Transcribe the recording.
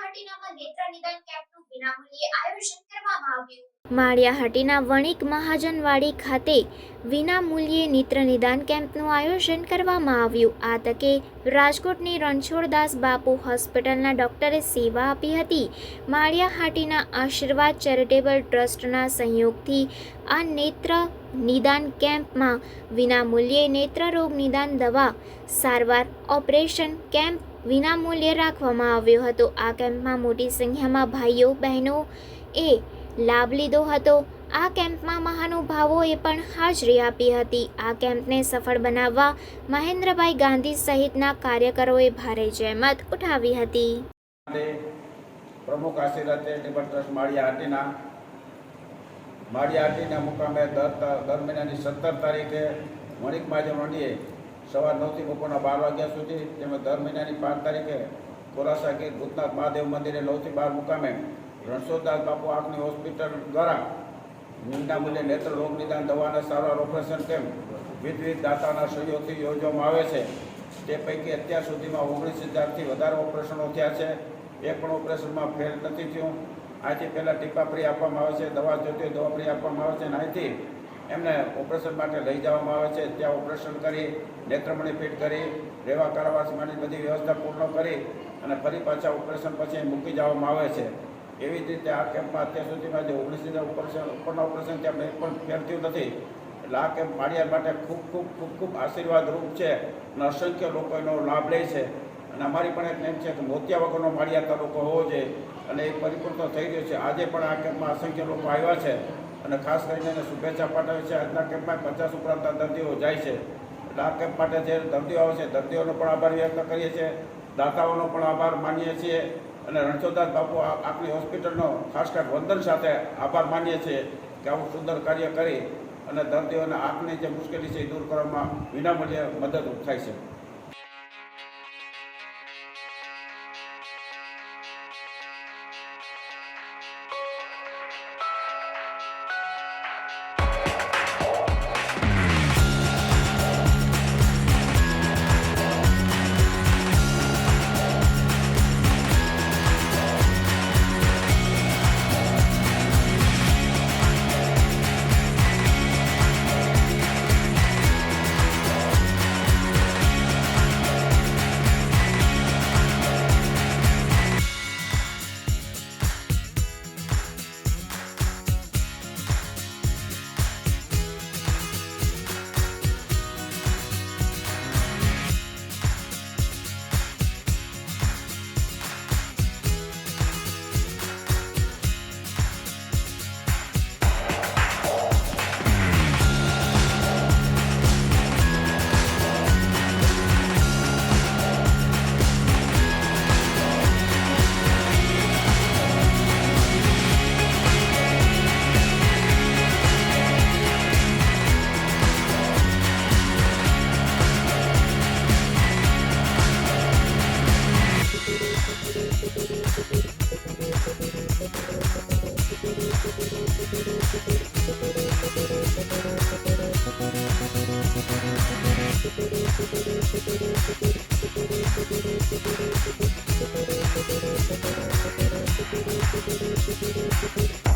હાટીનામાં નેત્ર નિદાન કેમ્પનું વિનામૂલ્યે આયોજન કરવામાં આવ્યું. માળિયાહાટીના વણિક મહાજનવાડી ખાતે વિનામૂલ્યે નેત્ર નિદાન કેમ્પનું આયોજન કરવામાં આવ્યું. આ તકે રાજકોટની રણછોડદાસ બાપુ હોસ્પિટલના ડોક્ટરે સેવા આપી હતી. માળિયાહાટીના આશીર્વાદ ચેરિટેબલ ટ્રસ્ટના સહયોગથી આ નેત્ર નિદાન કેમ્પમાં વિનામૂલ્યે નેત્રરોગ નિદાન દવા સારવાર ઓપરેશન કેમ્પ વિનામૂલ્યે રાખવામાં આવ્યો હતો. આ કેમ્પમાં મોટી સંખ્યામાં ભાઈઓ, બહેનો એ લાભ લીધો હતો. આ કેમ્પમાં મહાનુભાવોએ પણ હાજરી આપી હતી. આ કેમ્પને સફળ બનાવવા મહેન્દ્રભાઈ ગાંધી સહિતના કાર્યકરોએ ભારે જહેમત ઉઠાવી હતી. Pramukh Ashirwad charitable trust Maliya Hatina. માળિયા હાટીના મુકામે દર દર મહિનાની સત્તર તારીખે વણિક મહાજન મંડીએ સવાર નવથી બપોરના બાર વાગ્યા સુધી તેમજ દર મહિનાની પાંચ તારીખે કોરાસા ગીર ભૂતનાથ મહાદેવ મંદિરે નવથી બાર મુકામે રણછોડદાસ બાપુ આંખની હોસ્પિટલ દ્વારા નિમના મૂલ્યે નેત્ર રોગ નિદાન દવાના સારવાર ઓપરેશન કેમ્પ વિવિધ દાતાના સહયોગથી યોજવામાં આવે છે. તે પૈકી અત્યાર સુધીમાં ઓગણીસ હજારથી વધારે ઓપરેશનો થયા છે. એક પણ ઓપરેશનમાં ફેલ નથી થયું. આથી પહેલાં ટીપા ફ્રી આપવામાં આવે છે, દવા જોતી દવા ફ્રી આપવામાં આવે છે અને અહીંથી એમને ઓપરેશન માટે લઈ જવામાં આવે છે. ત્યાં ઓપરેશન કરી, નેત્રમણી ફિટ કરી રહેવા કરવા માટેની બધી વ્યવસ્થા પૂર્ણ કરી અને ફરી પાછા ઓપરેશન પછી મૂકી જવામાં આવે છે. એવી જ રીતે આ કેમ્પમાં અત્યાર સુધીમાં જે ઓગણીસ હજાર ઓપરેશન, ઉપરના ઓપરેશન ત્યાં એક પણ ફેર થયું નથી. એટલે આ કેમ્પ માળિયા માટે ખૂબ ખૂબ ખૂબ ખૂબ આશીર્વાદરૂપ છે અને અસંખ્ય લોકો એનો લાભ લે છે. અને અમારી પણ એક નેમ છે કે મોતિયા વગરનો માળિયા તાલુકો હોવો જોઈએ. અને એ પરિપૂર્ણ થઈ ગયો છે. આજે પણ આ કેમ્પમાં અસંખ્ય લોકો આવ્યા છે. અને ખાસ કરીને એને શુભેચ્છા પાઠવે છે. આજના કેમ્પમાં પચાસ ઉપરાંત દર્દીઓ જાય છે. એટલે આ કેમ્પ માટે જે દર્દીઓ આવે છે, દર્દીઓનો પણ આભાર વ્યક્ત કરીએ છીએ. દાતાઓનો પણ આભાર માનીએ છીએ. અને રણછોદાસ બાપુ આપણી હોસ્પિટલનો ખાસ કરીને વંદન સાથે આભાર માનીએ છીએ કે આવું સુંદર કાર્ય કરી અને દર્દીઓને આંખની જે મુશ્કેલી છે એ દૂર કરવામાં વિનામૂલ્યે મદદરૂપ થાય છે. Thank